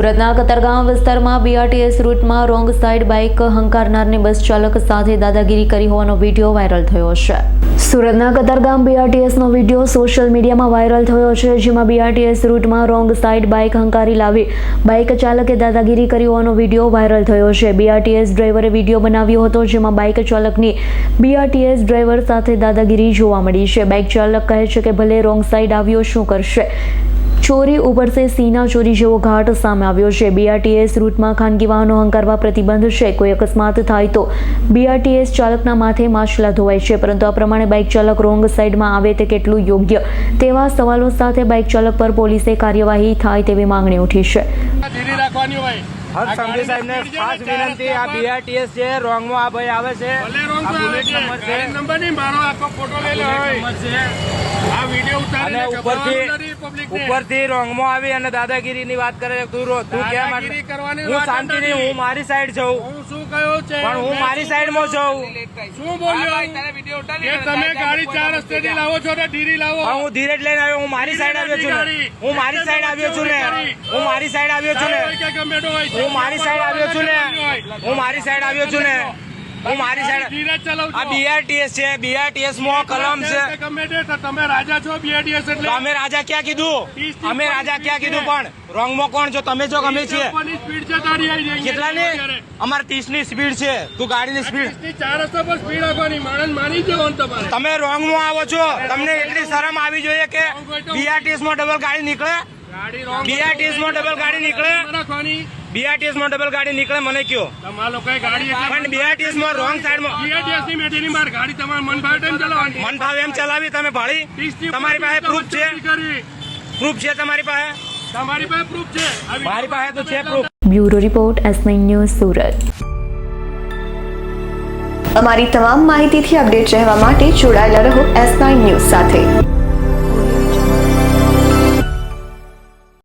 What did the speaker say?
સુરતના કતારગામ વિસ્તારમાં બીઆરટીએસ રૂટમાં રોંગ સાઈડ બાઇક હંકારનારની બસ ચાલક સાથે દાદાગીરી કરી હોવાનો વીડિયો વાયરલ થયો છે. સુરતના કતારગામ બીઆરટીએસનો વીડિયો સોશિયલ મીડિયામાં વાયરલ થયો છે, જેમાં બીઆરટીએસ રૂટમાં રોંગ સાઈડ બાઇક હંકારી લાવી બાઇક ચાલકે દાદાગીરી કરી હોવાનો વીડિયો વાયરલ થયો છે. બીઆરટીએસ ડ્રાઈવરે વીડિયો બનાવ્યો હતો, જેમાં બાઇક ચાલકની બીઆરટીએસ ડ્રાઈવર સાથે દાદાગીરી જોવા મળી છે. બાઇક ચાલક કહે છે કે ભલે રોંગ સાઈડ આવ્યો શું કરશે? ચોરી ઉપરસે સીના ચોરી જેવો ઘાટ સામે આવ્યો છે. બીઆરટીએસ રૂટમાં ખાનગી વાહનો હંકારવા પ્રતિબંધ છે. કોઈ અકસ્માત થાય તો બીઆરટીએસ ચાલકના માથે માછલા ધોવાય છે. પરંતુ આ પ્રમાણે બાઇક ચાલક રોંગ સાઈડમાં આવે તે કેટલું યોગ્ય? તેવા સવાલો સાથે બાઇક ચાલક પર પોલીસે કાર્યવાહી થાય તેવી માંગણી ઉઠી છે. ધીરી રાખવાની હોય. હર ખાસ વિનંતી આ બીઆરટીએસ છે રોંગમાં આ ભાઈ આવે છે ભલે wrong આ માં આવે બુલેટ છે. નંબર છે. ગાડી નંબર નહીં, મારો આખો ફોટો લઈ લો આ વીડિયો ઉતારીને ઉપરથી. ઉપરથી રોંગમાં આવી અને દાદાગીરીની વાત કરે તું રો તું કેમ દાદાગીરી હું શાંતિ નહીં હું મારી સાઈડ છું હું શું કહ્યું છે? પણ હું મારી સાઈડમાં છું શું બોલ્યો? તમે ગાડી ચાર રસ્તે લાવો છો ને ધીરી લાવો. હું ધીરે જ લઈને આવ્યો હું મારી સાઈડ આવ્યો છું હું મારી સાઈડ આવ્યો છું ને. હું મારી સાઈડ આવ્યો છું ને. હું મારી સાઈડ આવ્યો છું ને. હું મારી સાઈડ આવ્યો છું ને. હું મારી સાઈડ આ બીઆરટીએસ છે બીઆરટીએસમાં કલમ છે. તમે રાજા છો બીઆરટીએસ એટલે અમે રાજા ક્યાં કીધું? અમે રાજા ક્યાં કીધું પણ? રોંગમાં કોણ છો? તમે છો અમે છીએ? કેટલા ને અમારે ત્રીસની સ્પીડ છે. તું ગાડીની સ્પીડ ત્રીસની ચાર રસ્તા પર સ્પીડ આપવાની માણસ માની જવો તમે તમે રોંગમાં આવો છો. તમને એટલી શરમ આવી. જોઈએ કે બીઆરટીએસમાં ડબલ ગાડી નીકળે? ગાડી માં ડબલ ગાડી નીકળે? બીઆરટીએસમાં ડબલ ગાડી નીકળે મને કયો? પણ બીઆરટીએસમાં રોંગ સાઈડમાં ની ગાડી તમારે મન ચલાવવાની? ભાવે એમ ચલાવી તમે ભાળી. તમારી પાસે પ્રૂફ છે. પ્રૂફ છે તમારી પાસે? તમારી પાસે પ્રૂફ છે. મારી પાસે તો છે proof bureau report S news Surat. અમારી તમામ માહિતીથી અપડેટ રહેવા માટે જોડાયેલા રહો એસ ન્યૂઝ સાથે.